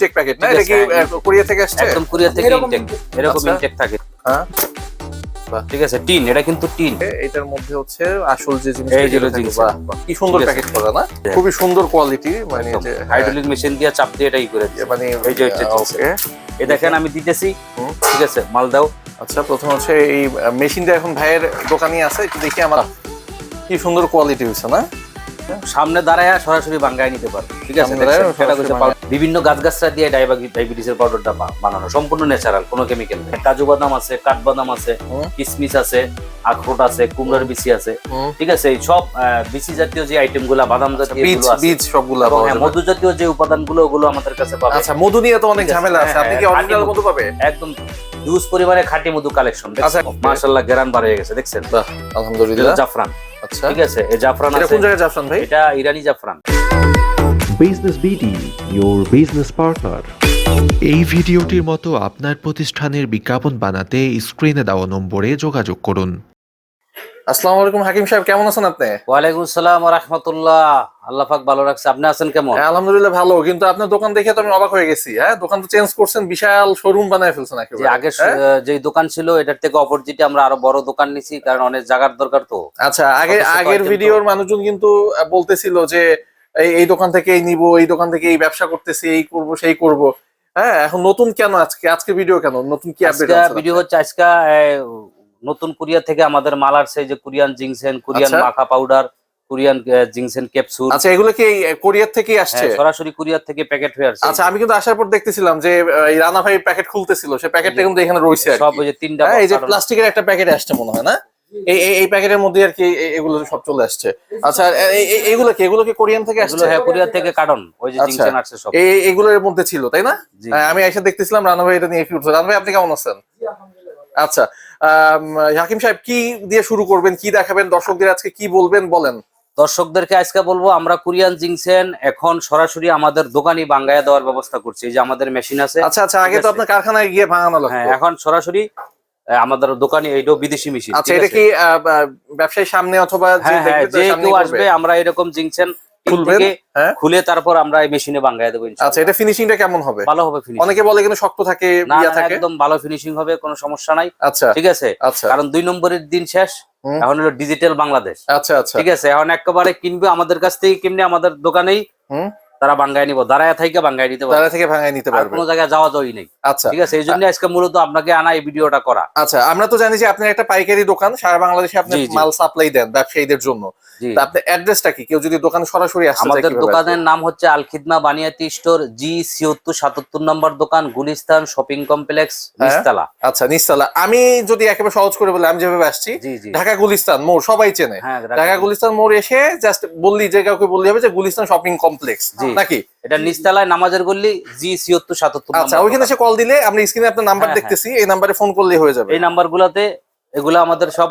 Intact packet না এটা কি হ্যাঁ, কোরিয়া থেকে আসছে? একদম কোরিয়া থেকে ইনটেক এরকম আচ্ছা। ইনটেক থাকে। হ্যাঁ। ঠিক আছে টিন এটা কিন্তু টিন। এটার মধ্যে হচ্ছে আসল যে জিনিস এই যে জিনিস। কি সুন্দর প্যাকেট করা না? হ্যাঁ। খুবই সুন্দর কোয়ালিটি মানে যে হাইড্রোলিক মেশিন দিয়ে চাপ দিয়ে এটাই করে দিয়েছে। মানে এই যে। ওকে এই দেখেন আমি দিতেছি। ঠিক আছে মাল দাও। আচ্ছা প্রথম হচ্ছে এই মেশিনটা এখন ভাইয়ের দোকানে আছে একটু দেখি আমার কি সুন্দর কোয়ালিটি হয়েছে না? সামনে দাঁড়ায় সরাসরি বাঙ্গায় নিতে পারবে। ঠিক আছে? বিভিন্ন গাছগাছরা দিয়ে ডায়াবেটিসের পাউডারটা বানানো। সম্পূর্ণ ন্যাচারাল কোনো কেমিক্যাল নেই। কাজু বাদাম আছে কাঠবাদাম আছে। কিশমিশ আছে আখরোট আছে কুমড়ার বিচি আছে। ঠিক আছে? এই সব বিচি জাতীয় যে আইটেমগুলা বাদাম জাতীয় বীজ সবগুলা পাওয়া হ্যাঁ। মধু জাতীয় যে উপাদানগুলো ওগুলো আমাদের কাছে পাবে। আচ্ছা মধু নিয়ে তো অনেক ঝামেলা আছে। হ্যাঁ, আপনি কি হ্যাঁ, অরিজিনাল মধু পাবে? একদম হিউজ পরিমাণে খাঁটি মধু কালেকশন আচ্ছা, মাশাআল্লাহ গ্রান বাড়ে গেছে। দেখছেন? আলহামদুলিল্লাহ। জাফরান। আচ্ছা। ঠিক আছে জাফরান আছে কোন জায়গায় জাফরান ভাই? এটা ইরানি জাফরান। Business BD your business partner এই ভিডিওটির মতো আপনার প্রতিষ্ঠানের বিজ্ঞাপন বানাতে স্ক্রিনে দেওয়া নম্বরে যোগাযোগ করুন। আসসালামু আলাইকুম হাকিম সাহেব কেমন আছেন আপনি? ওয়ালাইকুম আসসালাম রহমতুল্লাহ। আল্লাহ পাক ভালো রাখছে। আপনি আছেন কেমন? হ্যাঁ, আলহামদুলিল্লাহ ভালো। কিন্তু আপনার দোকান দেখে তো আমি অবাক হয়ে গেছি হ্যাঁ? দোকান তো চেঞ্জ করছেন বিশাল শোরুম বানায় ফেলছেন একেবারে আগে হ্যাঁ? যে দোকান ছিল এটার থেকে অপরজিটে আমরা আরও বড় দোকান নিছি কারণ অনেক জায়গার দরকার তো। আচ্ছা আগে আগের ভিডিওর মানুষজন কিন্তু বলতেছিল যে এই দোকান থেকে এই নিব এই দোকান থেকে এই ব্যবসা করতেছি এই করব সেই করব। হ্যাঁ এখন নতুন কেন আজকে? আজকে ভিডিও কেন? নতুন কি আপডেট আজকে ভিডিও হচ্ছে আজকে নতুন কোরিয়া থেকে আমাদের মাল আসছে যে কোরিয়ান জিংসেন কোরিয়ান আচ্ছা। মাখা পাউডার কোরিয়ান জিংসেন ক্যাপসুল আচ্ছা এগুলো কি কোরিয়ার থেকেই আসছে? হ্যাঁ, সরাসরি কোরিয়ার থেকে প্যাকেট হয়ে আসছে। আচ্ছা আমি কিন্তু আসার পর দেখতেছিলাম যে রানা ভাই প্যাকেট খুলতেছিল সে প্যাকেটটা কিন্তু এখানে রয়েছে সব ওই যে তিনটা হ্যাঁ এই যে প্লাস্টিকের একটা প্যাকেট আসছে মনে হয় না? এই এই- এই প্যাকেটের মধ্যে আর কি এগুলো সব চলে আসছে। আচ্ছা এগুলো কি এগুলো কি কোরিয়ান থেকে আসছে? হ্যাঁ কোরিয়া থেকে কার্টন ওই যে আচ্ছা। জিংসেন আসছে সব। এই এগুলোর মধ্যে ছিল তাই না? হ্যাঁ, আমি এসে দেখতেছিলাম রানা ভাই এটা নিয়ে ফিরছে রানা ভাই আপনি কেমন আছেন? আচ্ছা হাকিম সাহেব কি দিয়ে শুরু করবেন? কি দেখাবেন? দর্শকদের আজকে কি বলবেন? বলেন। দর্শকদেরকে আজকে বলব আমরা কোরিয়ান জিংসেন এখন সরাসরি আমাদের দোকানই বাঙ্গায় দেওয়ার ব্যবস্থা করছি। যে আমাদের মেশিন আছে আচ্ছা আচ্ছা আগে তো আপনার কারখানায় গিয়ে ভাঙানো হ্যাঁ এখন সরাসরি আমাদের দোকানে এইটাও বিদেশি মেশিন আচ্ছা এটা কি আহ, বা- ব্যবসায়ী সামনে অথবা যে হ্যাঁ হ্যাঁ যে কেউ আসবে আমরা এরকম জিংসেন খুলবেন হ্যাঁ? খুলে তারপর আমরা এই মেশিনে বাঙ্গায় দেবো আচ্ছা এটা ফিনিশিংটা কেমন হবে? ভালো হবে ফিনিশিং অনেকে বলে কিন্তু শক্ত থাকে ইয়া থাকে। একদম ভালো ফিনিশিং হবে কোনো সমস্যা নাই। আচ্ছা ঠিক আছে? আচ্ছা। কারণ দুই নম্বরের দিন শেষ এখন হলো ডিজিটাল বাংলাদেশ। আচ্ছা আচ্ছা। ঠিক আছে? এখন একেবারে কিনবে আমাদের কাছ থেকে কিনবে আমাদের দোকানেই। তারা বাঙ্গায় নিব দাঁড়ায় থেকে বাঙ্গায় নিতে পারবে। তারা থেকে ভাঙায় নিতে পারবে। কোনো জায়গায় যাওয়া যাওয়াই নেই। আচ্ছা। ঠিক আছে এই জন্য আজকে মূলত আপনাকে আনা এই ভিডিওটা করা। আচ্ছা আমরা তো জানি যে আপনার একটা পাইকারি দোকান সারা বাংলাদেশে আপনি। মাল সাপ্লাই দেন ব্যবসায়ীদের জন্য। আপনার অ্যাড্রেসটা কি? কেউ যদি দোকানে সরাসরি চায় আমাদের দোকানের নাম হচ্ছে আল খিদমা বানিয়াতি স্টোর জি ছিয়াত্তর সাতাত্তর নম্বর দোকান গুলিস্তান শপিং কমপ্লেক্স নিস্তালা। আসবে? আচ্ছা নিশ্চলা আমি যদি একেবারে সহজ করে বলি আমি যেভাবে আসছি ঢাকা গুলিস্তান মোড় সবাই চেনে। হ্যাঁ ঢাকা গুলিস্তান মোড় এসে জাস্ট বললি যে কাউকে বললি হবে যে গুলিস্তান শপিং কমপ্লেক্স। জি। নাকি? এটা নিস্তালায় নামাজের গল্লি জি ছিয়াত্তর সাতাত্তর আচ্ছা ওইখানে। এসে কল দিলে আমরা স্ক্রিনে আপনার নাম্বার হ্যাঁ, দেখতেছি এই নাম্বারে ফোন করলে হয়ে যাবে। এই নাম্বার গুলাতে এগুলো আমাদের সব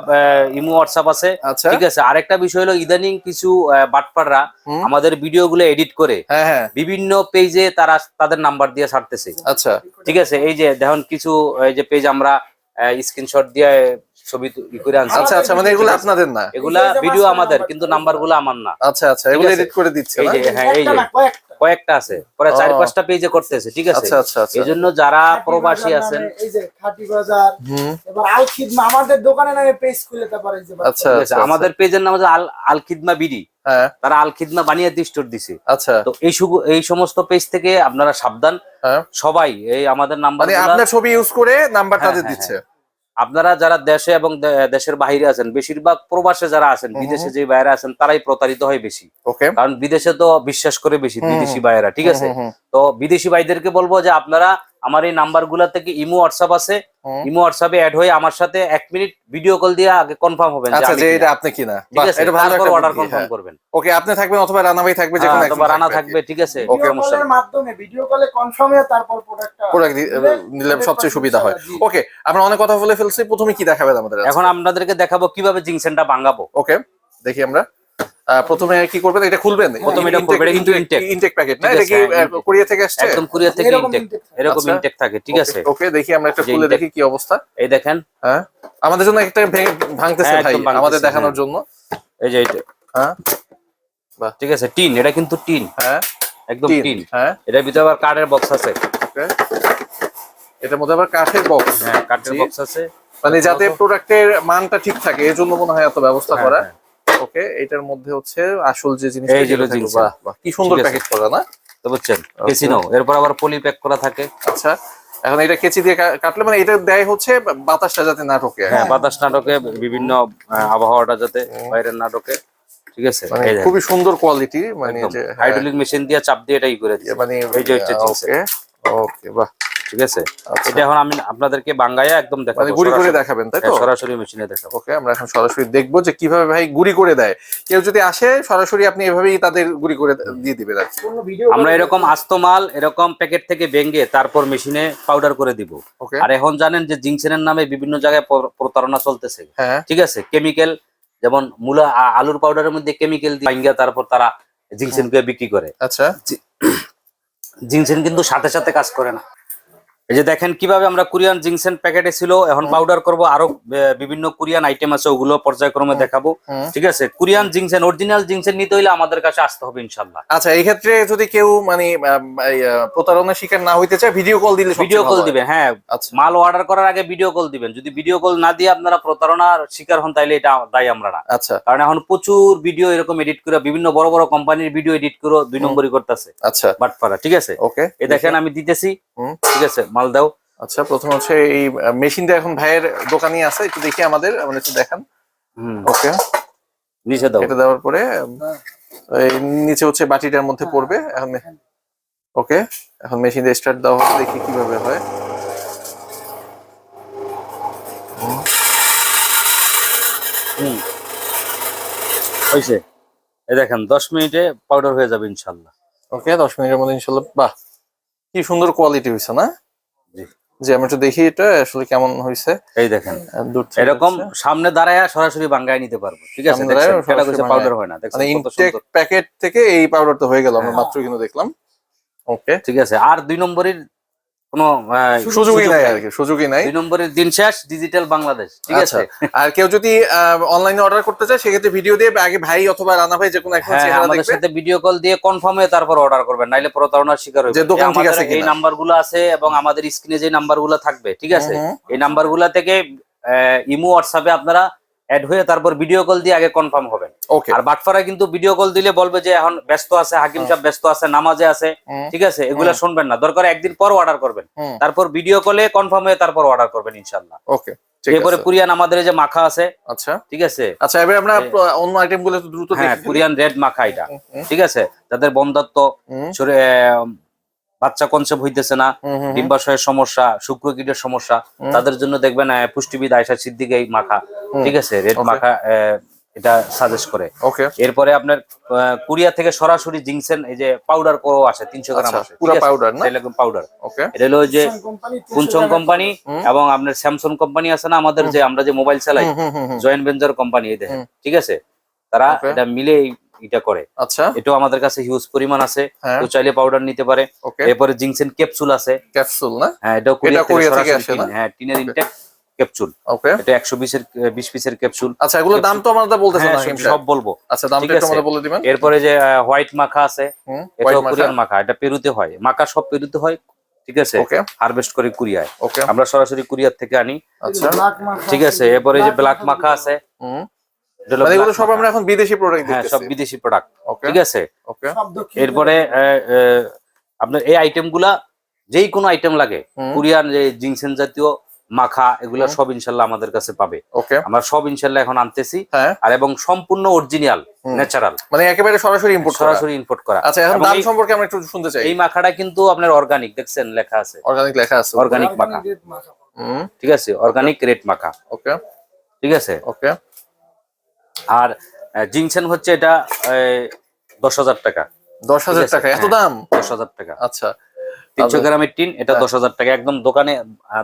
ইমো হোয়াটসঅ্যাপ আছে। আচ্ছা। ঠিক আছে আরেকটা বিষয় হলো ইদানিং কিছু বাটপাররা আমাদের ভিডিও গুলো এডিট করে হ্যাঁ হ্যাঁ। বিভিন্ন পেজে তারা তাদের নাম্বার দিয়ে ছাড়তেছে। আচ্ছা। ঠিক আছে এই যে দেখুন কিছু এই যে পেজ আমরা স্ক্রিনশট দিয়ে ছবি করে আনছি। আচ্ছা আচ্ছা মানে এগুলো আপনাদের না? এগুলা ভিডিও আমাদের কিন্তু নাম্বার আমার না। আচ্ছা আচ্ছা এগুলো এডিট করে দিচ্ছে এই যে হ্যাঁ এই যে কয়েকটা। কয়েকটা আছে পরে চার পাঁচটা পেজে করতেছে ঠিক আছে? আচ্ছা আচ্ছা আচ্ছা। এই জন্য যারা প্রবাসী আছেন এই যে খাঁটি বাজার এবার আল খিদমা আমাদের দোকানে নামে পেজ খুলে পারে যে আচ্ছা ঠিক আছে? আচ্ছা। আমাদের পেজের নাম হচ্ছে আল আল খিদমা বিডি। হ্যাঁ। তারা আল খিদমা বানিয়ে স্টোর দিছে। আচ্ছা। তো এই এই সমস্ত পেজ থেকে আপনারা সাবধান। হ্যাঁ। সবাই এই আমাদের নাম্বার মানে আপনার ছবি ইউজ করে নাম্বার তাদের দিচ্ছে। আপনারা যারা দেশে এবং দেশের বাহিরে আছেন বেশিরভাগ প্রবাসে যারা আছেন বিদেশে যে বাইরে আছেন তারাই প্রতারিত হয় বেশি। ওকে। কারণ বিদেশে তো বিশ্বাস করে বেশি বিদেশি বাইরা ঠিক আছে? তো বিদেশি ভাইদেরকে বলব যে আপনারা আমার এই নাম্বারগুলা থেকে ইমো হোয়াটসঅ্যাপ আছে। ইমো হোয়াটসঅ্যাপে অ্যাড হয়ে আমার সাথে এক মিনিট ভিডিও কল দিয়ে আগে কনফার্ম হবেন যে আচ্ছা যে এটা আপনি কিনা ঠিক আছে এটা ভালো একটা অর্ডার কনফার্ম। করবেন। ওকে আপনি থাকবেন অথবা রানা ভাই থাকবে যে কোনো হ্যাঁ, একজন অথবা রানা থাকবে। ঠিক আছে। ওকে, সমস্যা নেই। মাধ্যমে ভিডিও কলে কনফার্ম হয়ে তারপর প্রোডাক্টটা দি- নিলে সবচেয়ে সুবিধা হয়। ওকে আমরা অনেক কথা বলে ফেলছি। প্রথমে কি দেখাবেন আমাদের এখন আপনাদেরকে দেখাবো কীভাবে জিংসেনটা ভাঙাবো। ওকে দেখি আমরা। প্রথমে কি করবেন? এটা খুলবেন? প্রথমে এটা খুলবেন, এটা কিন্তু। ইনটেক প্যাকেট না? এটা কি হ্যাঁ। কোরিয়া থেকে আসছে? একদম কোরিয়া থেকে এরকম ইনটেক এরকম আচ্ছা। ইনটেক থাকে ঠিক আছে। ওকে দেখি আমরা একটা খুলে দেখি কি অবস্থা। এই দেখেন। হ্যাঁ? আমাদের জন্য একটা ভাঙতেছে হ্যাঁ, ভাই আমাদের দেখানোর হ্যাঁ। জন্য। এই যে এইটা হ্যাঁ? ঠিক আছে টিন এটা কিন্তু টিন। হ্যাঁ? একদম টিন, হ্যাঁ? এটার ভিতরে আবার কাঠের বক্স আছে। ওকে এটার মধ্যে আবার কাঠের বক্স হ্যাঁ কাঠের বক্স আছে। মানে যাতে প্রোডাক্টের মানটা ঠিক থাকে এই জন্য মনে হয় এত ব্যবস্থা হ্যাঁ, করা। হ্যাঁ। ওকে এটার মধ্যে হচ্ছে আসল যে জিনিস এই কি সুন্দর প্যাকেট করা না? তো বুঝছেন কেসিনো এরপর আবার পলি প্যাক করা থাকে। আচ্ছা এখন এটা কেচি দিয়ে কাটলে মানে এটা দেয় হচ্ছে বাতাসটা যাতে না ঢোকে। হ্যাঁ বাতাস নাটকে বিভিন্ন আবহাওয়াটা যাতে বাইরের নাটকে ঠিক আছে মানে খুবই সুন্দর কোয়ালিটি মানে। যে হ্যাঁ, হাইড্রোলিক মেশিন দিয়ে চাপ দিয়ে এটাই করে দিচ্ছে। মানে ওকে বাহ। ঠিক আছে? আচ্ছা। এটা এখন আমি আপনাদেরকে বাঙ্গাইয়া একদম দেখাবো। মানে গুড়ি করে দেখাবেন তাই তো? হ্যাঁ, সরাসরি মেশিনে দেখাবো। ওকে আমরা এখন সরাসরি দেখব যে কীভাবে ভাই গুড়ি করে দেয়। কেউ যদি আসে সরাসরি আপনি এভাবেই তাদের গুড়ি করে দিয়ে দিবেন আমরা এরকম আস্ত মাল এরকম প্যাকেট থেকে ভেঙে তারপর মেশিনে পাউডার করে দিব। ওকে। আর এখন জানেন যে জিংসেনের নামে বিভিন্ন জায়গায় প্রতারণা চলতেছে। হ্যাঁ। ঠিক আছে? কেমিক্যাল যেমন মূলা আলুর পাউডারের মধ্যে কেমিক্যাল দিয়ে তারপর তারা জিংসেনকে বিক্রি করে। আচ্ছা। জিংসেন কিন্তু সাথে সাথে কাজ করে না। এই যে দেখেন কীভাবে আমরা কোরিয়ান জিংসেন প্যাকেটে ছিল এখন পাউডার করব আরও বিভিন্ন কোরিয়ান আইটেম আছে ওগুলো পর্যায়ক্রমে দেখাবো ঠিক আছে? কোরিয়ান জিংসেন অরিজিনাল জিংসেন নিতে হইলে আমাদের কাছে আসতে হবে ইনশাল্লাহ আচ্ছা এই ক্ষেত্রে যদি কেউ মানে প্রতারণার শিকার না হইতে চায় ভিডিও কল দিলে ভিডিও কল। দিবেন হ্যাঁ। আচ্ছা। মাল অর্ডার করার আগে ভিডিও কল দিবেন। যদি ভিডিও কল না দিয়ে আপনারা প্রতারণার শিকার হন তাইলে এটা দায়ী আমরা না আচ্ছা। কারণ এখন প্রচুর ভিডিও এরকম এডিট করে বিভিন্ন বড় বড় কোম্পানির ভিডিও এডিট করে দুই নম্বরই করতেছে। আচ্ছা। বাটপাড়া ঠিক আছে? ওকে এই দেখেন আমি দিতেছি। ঠিক আছে মাল দাও। আচ্ছা প্রথম হচ্ছে এই মেশিনটা এখন ভাইয়ের দোকানে আছে একটু দেখি আমাদের আমরা একটু দেখান। হুম। ওকে। নিচে দাও। এটা দেওয়ার পরে এই নিচে হচ্ছে বাটিটার মধ্যে পড়বে এখন ওকে এখন মেশিন দিয়ে স্টার্ট দেওয়া হচ্ছে দেখি কীভাবে হয়। হুম। হয়েছে এই দেখেন দশ মিনিটে পাউডার হয়ে যাবে ইনশাল্লাহ। ওকে দশ মিনিটের মধ্যে ইনশাল্লাহ বাহ। কি সুন্দর কোয়ালিটি হয়েছে না? জি। যে আমি একটু দেখি এটা আসলে কেমন হয়েছে এই দেখেন এরকম সামনে দাঁড়ায় সরাসরি বাঙ্গায় নিতে পারব ঠিক আছে। পাউডার হয় না। দেখেন মানে ইনটেক প্যাকেট থেকে এই পাউডারটা হয়ে গেল আমরা হ্যাঁ। মাত্র কিন্তু দেখলাম। ওকে ঠিক আছে আর দুই নম্বরের কোনো সুযোগই নাই নাই। আর কি সুযোগই নাই। দুই নম্বরের দিন শেষ ডিজিটাল বাংলাদেশ ঠিক আচ্ছা। আছে? আর কেউ যদি অনলাইনে অর্ডার করতে চায় সেক্ষেত্রে ভিডিও দিয়ে আগে ভাই অথবা রানা ভাই যে কোনো একজন হ্যাঁ আমাদের সাথে ভিডিও কল দিয়ে কনফার্ম হয়ে তারপর অর্ডার করবেন নাইলে প্রতারণার শিকার হবে যে দোকান ঠিক আছে এই। নাম্বারগুলো আছে এবং আমাদের স্ক্রিনে যে নাম্বারগুলো থাকবে ঠিক আছে? এই নাম্বারগুলো থেকে ইমো হোয়াটসঅ্যাপে আপনারা অ্যাড হয়ে তারপর ভিডিও কল দিয়ে আগে কনফার্ম হবেন ওকে আর বাটফারা কিন্তু ভিডিও কল দিলে বলবে যে এখন ব্যস্ত আছে হাকিম সাহেব ব্যস্ত আছে নামাজে আছে ঠিক আছে? এগুলা শুনবেন না। দরকার একদিন পর অর্ডার করবেন। তারপর ভিডিও কলে কনফার্ম হয়ে তারপর অর্ডার করবেন ইনশাল্লাহ ওকে ঠিক এরপরে কুরিয়ান আমাদের এই যে মাখা আছে আচ্ছা। ঠিক আছে? আচ্ছা এবার আমরা অন্য আইটেমগুলো দ্রুত হ্যাঁ দেখি। কোরিয়ান রেড মাখা এটা ঠিক আছে? শরীরে, আহ, বাচ্চা কনসেপ্ট হইতেছে না। ডিম্বাশয়ের সমস্যা শুক্রকীটের সমস্যা তাদের জন্য দেখবেন পুষ্টিবিদ আয়সা সিদ্দিক এই মাখা ঠিক আছে? রেড মাখা আহ, এটা সাজেস্ট করে। ওকে এরপরে আপনার কোরিয়া থেকে সরাসরি জিংসেন এই যে পাউডার করো আসে তিনশো গ্রাম আচ্ছা, আসে পুরা powder না? পাউডার ওকে এটা হলো যে কুনচং কোম্পানি এবং আপনার স্যামসং কোম্পানি আছে না আমাদের যে আমরা যে মোবাইল চালাই। জয়েন্ট ভেঞ্চার কোম্পানি এই দেখেন ঠিক আছে? তারা এটা মিলে এটা করে। আচ্ছা। এটাও আমাদের কাছে হিউজ পরিমাণ আছে। হ্যাঁ। কেউ চাইলে পাউডার নিতে পারে। এরপরে জিংসেন ক্যাপসুল আছে। ক্যাপসুল না? হ্যাঁ এটাও কোরিয়া থেকে আসে না? হ্যাঁ টিনের ইনটেক ক্যাপসুল ওকে এটা একশো বিশের বিশ পিসের ক্যাপসুল আচ্ছা এগুলোর দাম তো আমরা বলতেছেন হ্যাঁ না সব- বলব। আচ্ছা দামটা ঠিক একটু আছে। আমাদের বলে দিবেন। এরপরে যে হোয়াইট মাখা আছে মাখা। কোরিয়ান মাখা এটা পেরুতে হয়। মাখা সব পেরুতে হয় ঠিক আছে? ওকে হারভেস্ট করে কুরিয়ায়। ওকে আমরা সরাসরি কুরিয়ার থেকে আনি। আচ্ছা। ঠিক আছে এরপরে যে ব্ল্যাক মাখা আছে। এটা মানে এগুলো সব আমরা এখন বিদেশি প্রোডাক্ট হ্যাঁ সব বিদেশি প্রোডাক্ট ঠিক আছে? ওকে এরপরে আহ, আহ, আপনার এই আইটেমগুলা যেই কোনো আইটেম লাগে। কোরিয়ান যে জিংসেন জাতীয় মাখা এগুলা সব ইনশাল্লাহ আমাদের কাছে পাবে। ওকে আমরা সব ইনশাল্লাহ এখন আনতেছি। হ্যাঁ। আর এবং সম্পূর্ণ অরিজিনাল ন্যাচারাল মানে একেবারে সরাসরি ইম্পোর্ট করা। সরাসরি ইম্পোর্ট করা। আচ্ছা এখন দাম সম্পর্কে আমরা একটু শুনতে চাই। এই মাখাটা কিন্তু আপনার অর্গানিক দেখছেন লেখা আছে। অর্গানিক লেখা আছে। অর্গানিক মাখা। ঠিক আছে অর্গানিক রেট মাখা। ওকে ঠিক আছে? ওকে আর জিংসেন হচ্ছে এটা দশ হাজার টাকা। দশ হাজার টাকা এত হ্যাঁ। দাম? দশ হাজার টাকা। আচ্ছা। তিনশো গ্রামের টিন এটা হ্যাঁ। দশ হাজার টাকা। একদম দোকানে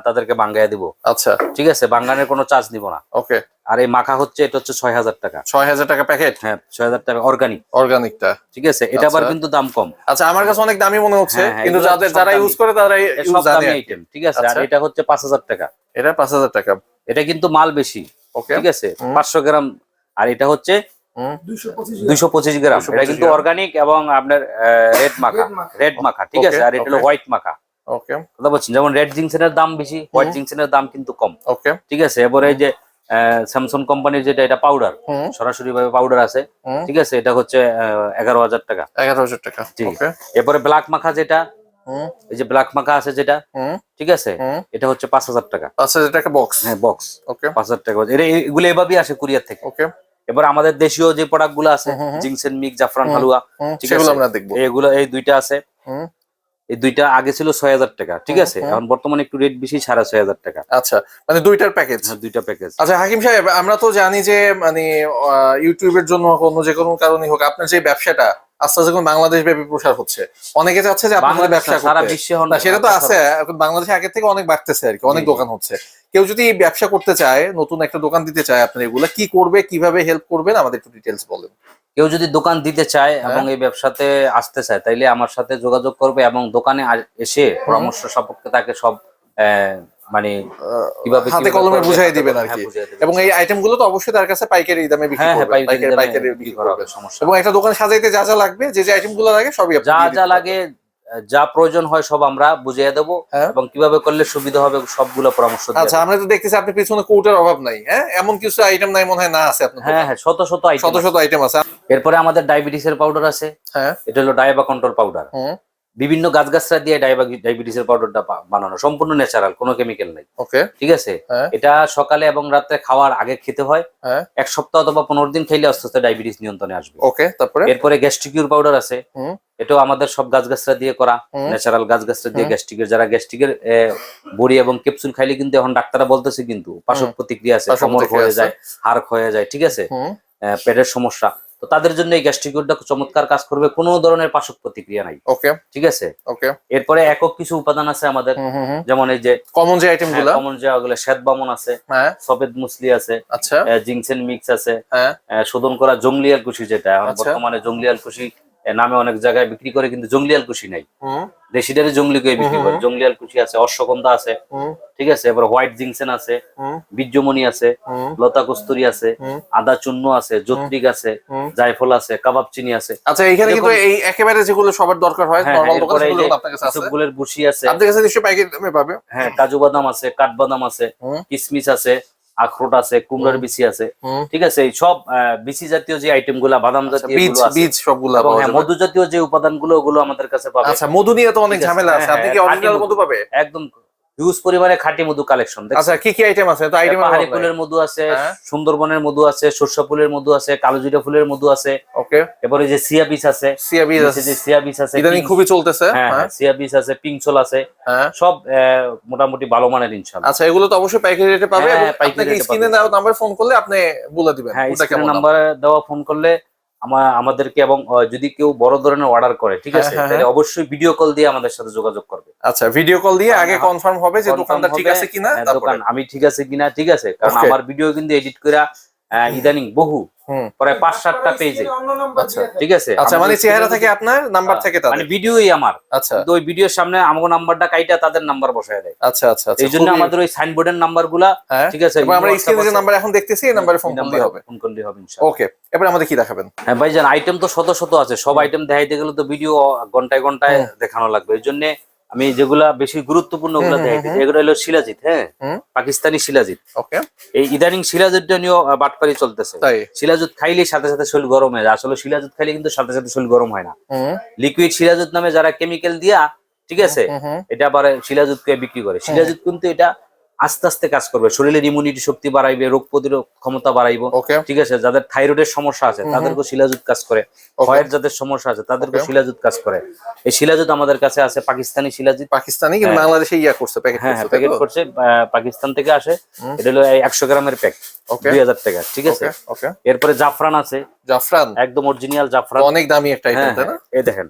তাদেরকে বাঙ্গাইয়া দিব। আচ্ছা। ঠিক আছে? বাঙ্গানের কোনো চার্জ নিব না। ওকে। আর এই মাখা হচ্ছে এটা হচ্ছে ছয় হাজার টাকা। ছয় হাজার টাকা প্যাকেট? হ্যাঁ ছয় হাজার টাকা অর্গানিক। অর্গানিকটা। ঠিক আছে? এটা আবার আচ্ছা। কিন্তু দাম কম। আচ্ছা আমার কাছে অনেক দামি মনে হচ্ছে হ্যাঁ, কিন্তু যাদের যারা ইউজ করে তারা সব দামি আইটেম ঠিক আছে? আর আচ্ছা। এটা হচ্ছে পাঁচ হাজার টাকা। এটা পাঁচ হাজার টাকা। এটা কিন্তু মাল বেশি। ওকে। ঠিক আছে? পাঁচশো গ্রাম আর এটা হচ্ছে দুইশো পঁচিশ গ্রাম। এটা কিন্তু অর্গানিক এবং আপনার রেড মাখা। রেড মাখা ঠিক আছে? আর এটা হলো হোয়াইট মাখা। ওকে কথা বলছেন যেমন রেড জিংসেনের দাম বেশি হোয়াইট জিংসেনের দাম কিন্তু কম। ওকে ঠিক আছে? এবারে যে স্যামসং কোম্পানির যেটা এটা পাউডার সরাসরি ভাবে পাউডার আছে। ঠিক আছে? এটা হচ্ছে এগারো হাজার টাকা। এগারো হাজার টাকা। এরপরে ব্ল্যাক মাখা যেটা হুম। এই যে ব্ল্যাক মাখা আছে যেটা হুম। ঠিক আছে? এটা হচ্ছে পাঁচ হাজার টাকা। আচ্ছা এটা একটা বক্স হ্যাঁ বক্স ওকে পাঁচ হাজার টাকা। এটা এগুলো এভাবেই আসে কুরিয়ার থেকে। ওকে এবার আমাদের দেশীয় যে প্রোডাক্টগুলো আছে। জিংসেন মিক্স জাফরান হালুয়া ঠিক আছে। আমরা দেখব। এগুলো এই দুইটা আছে। এই দুইটা আগে ছিল ছয় হাজার টাকা ঠিক আছে। এখন বর্তমানে একটু রেট বেশি সাড়ে ছয় হাজার টাকা। আচ্ছা মানে দুইটার প্যাকেজ দুইটা প্যাকেজ আচ্ছা হাকিম সাহেব আমরা তো জানি যে মানে ইউটিউবের জন্য হোক, অন্য যে কোনো কারণে হোক আপনার যে ব্যবসাটা আস্তে আস্তে বাংলাদেশ ব্যাপী প্রসার হচ্ছে। অনেকে চাচ্ছে যে আপনাদের ব্যবসা সারা বিশ্বে সেটা তো আছে এখন বাংলাদেশে আগের থেকে অনেক বাড়তেছে আর কি অনেক। দোকান হচ্ছে। কেউ যদি ব্যবসা করতে চায় নতুন একটা দোকান দিতে চায় আপনার এগুলা কি করবে কীভাবে হেল্প করবেন আমাদের একটু ডিটেলস বলেন। কেউ যদি দোকান দিতে চায় হ্যাঁ। এবং এই ব্যবসাতে আসতে চায় তাইলে আমার সাথে যোগাযোগ করবে এবং দোকানে এসে পরামর্শ সাপেক্ষে তাকে সব আহ, মানে কীভাবে হাতে কলমে বুঝাই হাতে দিবেন আর কি। বুঝাই দিবেন। এবং এই আইটেমগুলো তো অবশ্যই তার কাছে পাইকারি দামে বিক্রি হ্যাঁ হ্যাঁ পাইকারি পাইকারি বিক্রি বিক্রি করা হবে সমস্যা এবং একটা দোকান সাজাইতে যা যা লাগবে যে যে আইটেমগুলো লাগে সবই যা যা লাগে যা প্রয়োজন হয় সব আমরা বুঝিয়ে দেবো হ্যাঁ। এবং কীভাবে করলে সুবিধা হবে সবগুলো পরামর্শ আচ্ছা আমরা তো দেখতেছি আপনি পিছনে কৌটার অভাব নাই হ্যাঁ? এমন কিছু আইটেম নাই মনে হয় না আছে আপনার হ্যাঁ হ্যাঁ শত শত আইটেম শত শত আইটেম আছে। এরপরে আমাদের ডায়াবেটিসের পাউডার আছে। হ্যাঁ। এটা হলো ডায়াবা কন্ট্রোল পাউডার বিভিন্ন গাছগাছরা দিয়ে ডায়াবেটিসের পাউডারটা বানানো সম্পূর্ণ ন্যাচারাল কোনো কেমিক্যাল নাই। ওকে। ঠিক আছে? হ্যাঁ। এটা সকালে এবং রাত্রে খাওয়ার আগে খেতে হয়। হ্যাঁ। এক সপ্তাহ অথবা পনেরো দিন খাইলে আস্তে আস্তে ডায়াবেটিস নিয়ন্ত্রণে আসবে। ওকে তারপরে? এরপরে গ্যাস্ট্রিকিউর পাউডার আছে। এটাও আমাদের সব গাছগাছরা দিয়ে করা। ন্যাচারাল গাছগাছরা দিয়ে। গ্যাস্ট্রিকের যারা গ্যাস্ট্রিকের বড়ি এবং ক্যাপসুল খাইলে কিন্তু এখন ডাক্তাররা বলতেছে কিন্তু পার্শ্ব প্রতিক্রিয়া আছে কোমর হয়ে যায় হাড় হয়ে যায় ঠিক আছে? পেটের সমস্যা। তো তাদের জন্য এই গ্যাস্ট্রিকিউরটা চমৎকার কাজ করবে। কোনো ধরনের পার্শ্ব প্রতিক্রিয়া নাই। ওকে ঠিক আছে? ওকে এরপরে একক কিছু উপাদান আছে আমাদের। যেমন এই যে কমন যে আইটেমগুলো? কমন যে ওগুলো শ্বেত বামন আছে হ্যাঁ। সফেদ মুসলি আছে আচ্ছা। জিংসেন মিক্স আছে হ্যাঁ। শোধন করা জংলিয়াল কুশি যেটা আচ্ছা। বর্তমানে জঙ্গলিয়াল কুশি নামে অনেক জায়গায় বিক্রি করে কিন্তু জঙ্গলিয়াল কুশি নাই। হুম। দেশিটারে জঙ্গলি করে বিক্রি করে? জঙ্গলিয়াল কুশি আছে অশ্বগন্ধা আছে ঠিক আছে? এবার হোয়াইট জিংসেন আছে বীর্যমণি আছে লতা কস্তুরি আছে আদা চূর্ণ আছে জত্রিক আছে জায়ফল আছে কাবাব চিনি আছে। আচ্ছা এইখানে কিন্তু এই একেবারে যেগুলো সবার দরকার হয় হ্যাঁ নরমাল দোকানে এরপরে এই যে সেগুলো আপনার কাছে আছে। ইসবগুলের বুশি আছে। আপনার কাছে নিশ্চয়ই পাইকারি দামে পাবে। হ্যাঁ কাজু বাদাম আছে কাঠবাদাম আছে কিসমিস আছে আখরোট আছে কুমড়ার বিচি আছে ঠিক আছে? এই সব বিচি জাতীয় যে আইটেমগুলা বাদাম জাতীয় বীজ বীজ সবগুলা হ্যাঁ মধু জাতীয় যে উপাদানগুলো ওগুলো আমাদের কাছে পাবে। আচ্ছা মধু নিয়ে তো অনেক ঝামেলা আছে। হ্যাঁ, আপনি কি হ্যাঁ, অরিজিনাল মধু পাবে? একদম হিউজ পরিমাণে খাঁটি মধু কালেকশন আচ্ছা কি কি আইটেম আছে? তো আইটেম পাহাড়ি ফুলের মধু আছে হ্যাঁ। সুন্দরবনের মধু আছে সর্ষা ফুলের মধু আছে কালোজিরা ফুলের মধু আছে। ওকে এরপরে যে সিয়া বীজ আছে সিয়া বীজ আছে যে সিয়া বীজ আছে ইদানিং খুবই চলতেছে। হ্যাঁ হ্যাঁ। হ্যাঁ সিয়া বীজ আছে পিংচল আছে। হ্যাঁ। সব মোটামুটি ভালো মানের ইনশাল্লাহ। আচ্ছা এগুলো তো অবশ্যই পাইকারি রেটে পাবে। হ্যাঁ, এবং পাইকারি আপনাকে রেটে স্ক্রিনে। দেওয়া নাম্বার ফোন করলে আপনি বলে দিবেন। হ্যাঁ স্ক্রিন। নাম্বারে দেওয়া ফোন করলে আমাদেরকে এবং যদি কেউ বড় ধরনের অর্ডার করে ঠিক হ্যাঁ, আছে? হ্যাঁ, তাহলে অবশ্যই ভিডিও কল দিয়ে আমাদের সাথে যোগাযোগ করবে। আচ্ছা ভিডিও কল দিয়ে আগে হ্যাঁ, কনফার্ম হবে যে দোকানটা দোকানদার ঠিক আছে কিনা হ্যাঁ, দোকান আমি ঠিক আছে কিনা ঠিক আছে? কারণ আমার ভিডিও কিন্তু এডিট করে ইদানিং বহু। প্রায় পাঁচ সাতটা পেজে আচ্ছা। ঠিক আছে? আচ্ছা মানে আমাদের চেহারা থেকে আপনার নাম্বার থেকে মানে ভিডিওই আমার। আচ্ছা। ওই ভিডিওর সামনে আমার নাম্বারটা কাইটা তাদের নাম্বার বসায় দেয়। আচ্ছা আচ্ছা আচ্ছা। এই জন্য আমাদের ওই সাইনবোর্ডের নাম্বারগুলা হ্যাঁ। ঠিক আছে? আমরা স্ক্রিনে যে নাম্বার এখন দেখতেছি এই নাম্বারে ফোন করলেই হবে। ফোন করলে হবে ইনশাআল্লাহ। ওকে এবার আমাদের কি দেখাবেন? হ্যাঁ ভাইজান আইটেম তো শত শত আছে। সব আইটেম দেখাইতে গেলে তো ভিডিও ঘন্টায় ঘন্টায় দেখানো লাগবে। এই জন্য আমি যেগুলা বেশি গুরুত্বপূর্ণ ওগুলা হুম, দেখাইতে হুম। এগুলো হলো শিলাজিৎ হ্যাঁ? পাকিস্তানি শিলাজিৎ। ওকে। এই ইদানিং শিলাজিৎটা নিয়েও বাটপারি চলতেছে। তাই। শিলাজুত খাইলে সাথে সাথে শরীর গরম হয়ে যায়। আসলে শিলাজুত খাইলে কিন্তু সাথে সাথে শরীর গরম হয় না। লিকুইড শিলাজুত নামে যারা কেমিক্যাল দিয়া ঠিক আছে? এটা আবার শিলাজুতকে বিক্রি করে। শিলাজুত কিন্তু এটা আস্তে আস্তে কাজ করবে। শরীরের ইমিউনিটি শক্তি বাড়াইবে রোগ প্রতিরোধ ক্ষমতা বাড়াইবো। ঠিক আছে? যাদের থাইরয়েডের সমস্যা আছে তাদেরকে শিলাজুত কাজ করে। ভয়ের যাদের সমস্যা আছে তাদেরকে শিলাজুত কাজ করে। এই শিলাজুত আমাদের কাছে আছে পাকিস্তানি শিলাজুত পাকিস্তানি কিন্তু হ্যাঁ। বাংলাদেশে ইয়া করছে প্যাকেট হ্যাঁ হ্যাঁ প্যাকেট করছে পাকিস্তান থেকে আসে। এটা হলো একশো গ্রামের প্যাক দুই হাজার টাকা ঠিক আছে? এরপরে জাফরান আছে। জাফরান? একদম অরিজিনাল জাফরান। অনেক দামি একটা আইটেম হ্যাঁ তাই না? হ্যাঁ, এই দেখেন.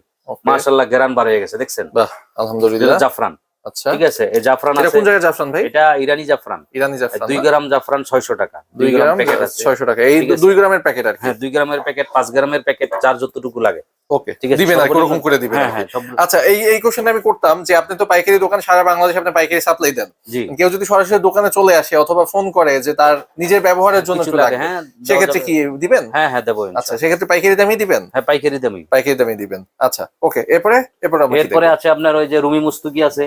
মাশাআল্লাহ গেরান বার হয়ে গেছে দেখছেন? বাহ আলহামদুলিল্লাহ। জাফরান। আচ্ছা। ঠিক আছে এই জাফরান আছে। কোন জায়গায় জাফরান ভাই? এটা ইরানি জাফরান। ইরানি জাফরান গ্রাম জাফরান ছয়শো টাকা। দুই গ্রাম প্যাকেট আছে। ছয়শো টাকা। এই গ্রামের প্যাকেট আর হ্যাঁ গ্রামের প্যাকেট গ্রামের প্যাকেট চার যতটুকু লাগে। ওকে ঠিক আছে দিবেন আর কি, করে দিবেন হ্যাঁ। হ্যাঁ আচ্ছা এই এই কোশ্চেনটা আমি করতাম যে আপনি তো পাইকারি দোকান সারা বাংলাদেশে আপনি পাইকারি সাপ্লাই দেন। কেউ যদি সরাসরি দোকানে চলে আসে অথবা ফোন করে যে তার নিজের ব্যবহারের জন্য কিছু লাগে, হ্যাঁ সেক্ষেত্রে কি দিবেন? হ্যাঁ হ্যাঁ দেবো আচ্ছা সেক্ষেত্রে পাইকারি দামই দিবেন? হ্যাঁ পাইকারি দামি পাইকারি দামই দিবেন। আচ্ছা ওকে এরপরে এরপরে এরপরে আছে আপনার ওই যে রুমি মুস্তুকি আছে।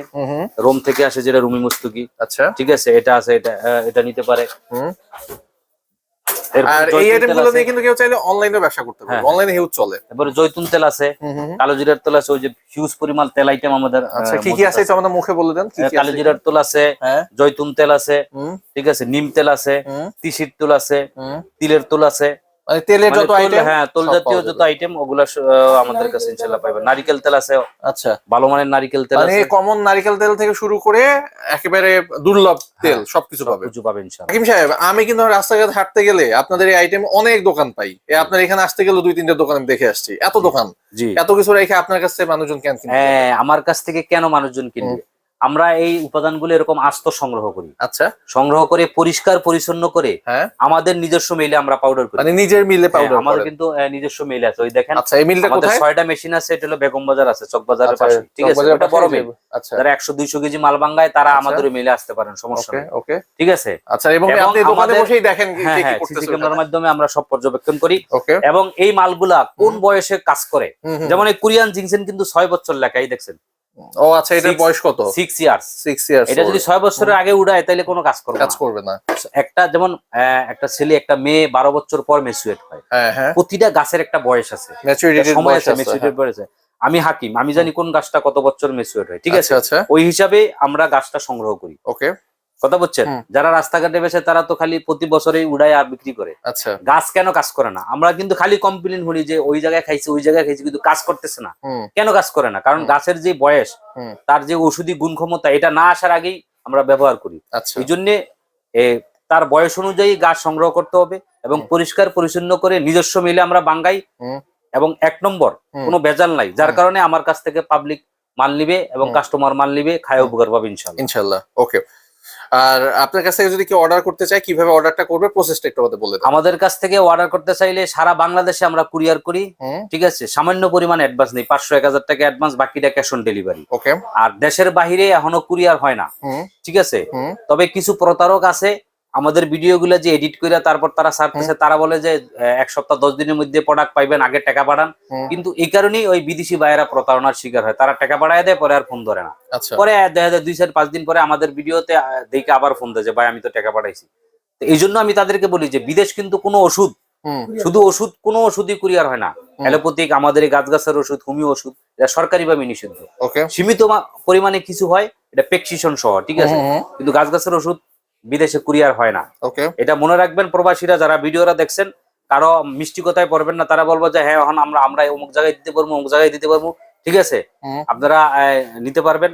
রোম থেকে আসে যেটা রুমি মুস্তুকি। আচ্ছা। ঠিক আছে এটা আছে এটা এটা নিতে পারে। আর এই জয়তুন তেল আছে, দিয়ে কিন্তু কেউ চাইলে অনলাইনে ব্যবসা করতে হ্যাঁ। অনলাইনে হিউজ চলে। এরপরে জৈতুন তেল আছে। কালো জিরার তেল আছে ওই যে হিউজ পরিমাণ তেল আইটেম আমাদের আচ্ছা আহ, কি কি আছে আমাদের মুখে বলে দেন কি কি কালো জিরার তেল আছে হ্যাঁ। জৈতুন তেল আছে ঠিক আছে নিম তেল আছে তিসির তেল আছে তিলের তেল আছে মানে তেলের মানে যত আইটেম হ্যাঁ তেল জাতীয় যত আইটেম ওগুলা আমাদের কাছে ইনশাল্লাহ পাবেন নারিকেল তেল আছে আচ্ছা। ভালো মানের নারিকেল তেল মানে আছে। কমন নারকেল তেল থেকে শুরু করে একেবারে দুর্লভ তেল হ্যাঁ, সবকিছু সব পাবে কিছু পাবেন ইনশাল্লাহ। হাকিম সাহেব আমি কিন্তু রাস্তাঘাট হাঁটতে গেলে আপনাদের এই আইটেম অনেক দোকান পাই। এ আপনার এখানে আসতে গেলে দুই তিনটা দোকান আমি দেখে আসছি। এত দোকান। এত কিছু রেখে আপনার কাছ থেকে মানুষজন কেন কিনবে? হ্যাঁ আমার কাছ থেকে কেন মানুষজন কিনবে? আমরা এই উপাদানগুলো এরকম আস্ত সংগ্রহ করি। আচ্ছা। সংগ্রহ করে পরিষ্কার পরিচ্ছন্ন করে হ্যাঁ। আমাদের নিজস্ব মিলে আমরা পাউডার করি। মানে নিজের মিলে হ্যাঁ, পাউডার আমাদের কিন্তু নিজস্ব মেইল আছে। ওই দেখেন আচ্ছা এই মিলটা আমাদের কোথায়? ছয়টা মেশিন আছে এটা হলো বেগম বাজার আছে চক বাজারের আচ্ছা, পাশে। ঠিক আছে? পাশে বড় মেইল আচ্ছা। যারা একশো দুইশো কেজি মাল বাঙ্গায় তারা আচ্ছা। আমাদের মিলে আসতে পারেন সমস্যা নেই। ওকে। ঠিক আছে? আচ্ছা এবং আপনি দোকানে বসেই দেখেন কি- হ্যাঁ কি হ্যাঁ করতেছে ক্যামেরার মাধ্যমে আমরা সব পর্যবেক্ষণ করি। ওকে। এবং এই মালগুলা কোন বয়সে কাজ করে? যেমন এই কোরিয়ান জিনসেন কিন্তু ছয় বছর লেখাই দেখছেন? ও আচ্ছা এটার বয়স কত? সিক্স ইয়ার্স সিক্স ইয়ার্স এটা যদি ছয় বছরের আগে উড়ায় তাহলে কোনো কাজ করবে কাজ করবে না। একটা যেমন একটা ছেলে একটা মেয়ে বারো বছর পর মেচুয়েট হয়। হ্যাঁ হ্যাঁ। প্রতিটা গাছের একটা বয়স আছে। ম্যাচিউরিটির সময় আছে আছে বয়স আছে। আমি হাকিম আমি জানি কোন গাছটা কত বছর ম্যাচিউরড হয় ঠিক আছে? আচ্ছা। আচ্ছা ওই হিসাবে আমরা গাছটা সংগ্রহ করি। ওকে কথা বলছেন যারা রাস্তাঘাটে বেসে তারা তো খালি প্রতি বছরেই উড়ায় আর বিক্রি করে। আচ্ছা। গাছ কেন কাজ করে না? আমরা কিন্তু খালি কমপ্লেন শুনি যে ওই জায়গায় খাইছে ওই জায়গায় খাইছে কিন্তু কাজ করতেছে না। কেন কাজ করে না? কারণ গাছের যে বয়স তার যে ওষুধি গুণ ক্ষমতা এটা না আসার আগেই আমরা ব্যবহার করি। আচ্ছা। এই জন্যে তার বয়স অনুযায়ী গাছ সংগ্রহ করতে হবে এবং পরিষ্কার পরিচ্ছন্ন করে নিজস্ব মিলে আমরা বাঙ্গাই এবং এক নম্বর। কোনো ভেজাল নাই যার কারণে আমার কাছ থেকে পাবলিক মাল নিবে এবং কাস্টমার মাল নিবে খায় উপকার পাবে ইনশাল্লাহ। ইনশাল্লাহ। ওকে। আর আপনার কাছ থেকে যদি কেউ অর্ডার করতে চায় কীভাবে অর্ডারটা করবে প্রসেসটা একটু আমাদের বলে আমাদের কাছ থেকে অর্ডার করতে চাইলে সারা বাংলাদেশে আমরা কুরিয়ার করি ঠিক আছে? সামান্য পরিমাণ অ্যাডভান্স নেই পাঁচশো এক হাজার টাকা অ্যাডভান্স বাকিটা ক্যাশ অন ডেলিভারি ওকে আর দেশের বাহিরে এখনও কুরিয়ার হয় না ঠিক আছে? তবে কিছু প্রতারক আছে আমাদের ভিডিওগুলো যে এডিট করে তারপর তারা ছাড়তেছে তারা বলে যে এক সপ্তাহ দশ দিনের মধ্যে প্রোডাক্ট পাইবেন আগে টাকা পাঠান কিন্তু এই কারণেই ওই বিদেশি ভাইয়েরা প্রতারণার শিকার হয়। তারা টাকা পাঠায় দেয় পরে আর ফোন ধরে না। আচ্ছা। পরে দেখা যায় দুই চার পাঁচ দিন পরে আমাদের ভিডিওতে দেখে আবার ফোন দেয় যে ভাই আমি তো টাকা পাঠাইছি তো এই জন্য আমি তাদেরকে বলি যে বিদেশ কিন্তু কোনো ওষুধ শুধু ওষুধ কোনো ওষুধই কুরিয়ার হয় না। অ্যালোপ্যাথিক আমাদের এই গাছ গাছের ওষুধ হোমিও ওষুধ এটা সরকারিভাবে নিষিদ্ধ সীমিত পরিমাণে কিছু হয় এটা প্রেসক্রিপশন সহ ঠিক আছে। কিন্তু গাছ গাছের ওষুধ বিদেশে কুরিয়ার হয় না। ওকে। এটা মনে রাখবেন প্রবাসীরা যারা ভিডিওরা দেখছেন কারও মিষ্টি কথায় পড়বেন না তারা বলব যে হ্যাঁ এখন আমরা আমরা অমুক জায়গায় দিতে পারব অমুক জায়গায় দিতে পারব। ঠিক আছে? আপনারা নিতে পারবেন।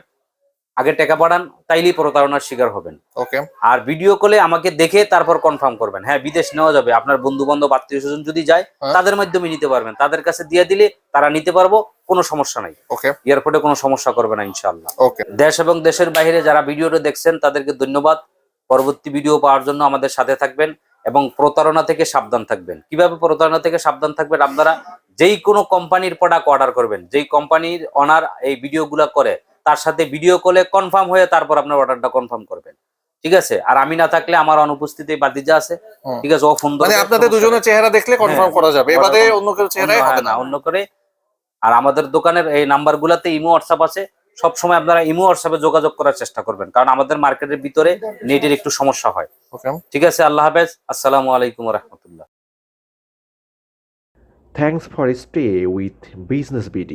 আগে টাকা পাঠান তাইলেই প্রতারণার শিকার হবেন। ওকে। আর ভিডিও কলে আমাকে দেখে তারপর কনফার্ম করবেন। হ্যাঁ বিদেশ নেওয়া যাবে। আপনার বন্ধু বান্ধব আত্মীয় স্বজন যদি যায় হ্যাঁ। তাদের মাধ্যমে নিতে পারবেন। তাদের কাছে দিয়ে দিলে তারা নিতে পারব কোনো সমস্যা নাই। ওকে। এয়ারপোর্টে কোনো সমস্যা করবে না ইনশাল্লাহ ওকে। দেশ এবং দেশের বাইরে যারা ভিডিওটা দেখছেন তাদেরকে ধন্যবাদ। পরবর্তী ভিডিও পাওয়ার জন্য আমাদের সাথে থাকবেন এবং প্রতারণা থেকে সাবধান থাকবেন। কীভাবে প্রতারণা থেকে সাবধান থাকবেন? আপনারা যেই কোনো কোম্পানির প্রোডাক্ট অর্ডার করবেন যেই কোম্পানির অনার এই ভিডিওগুলো করে তার সাথে ভিডিও কলে কনফার্ম হয়ে তারপর আপনার অর্ডারটা কনফার্ম করবেন। ঠিক আছে? আর আমি না থাকলে আমার অনুপস্থিতি বাদিজা আছে। ঠিক আছে ও ফোন মানে আপনাদের দুজনের চেহারা দেখলে কনফার্ম হ্যাঁ, করা যাবে। এবারে অন্য কেউ চেহারাই হবে না। অন্য করে। আর আমাদের দোকানের এই নাম্বার গুলাতে ইমো হোয়াটসঅ্যাপ আছে। সব সময় আপনারা ইমো হোয়াটসঅ্যাপে যোগাযোগ করার চেষ্টা করবেন। কারণ আমাদের মার্কেটের ভিতরে নেটের একটু সমস্যা হয়। ঠিক আছে আল্লাহ হাফেজ। আসসালামু আলাইকুম রহমতুল্লাহ। Thanks for stay with business BD.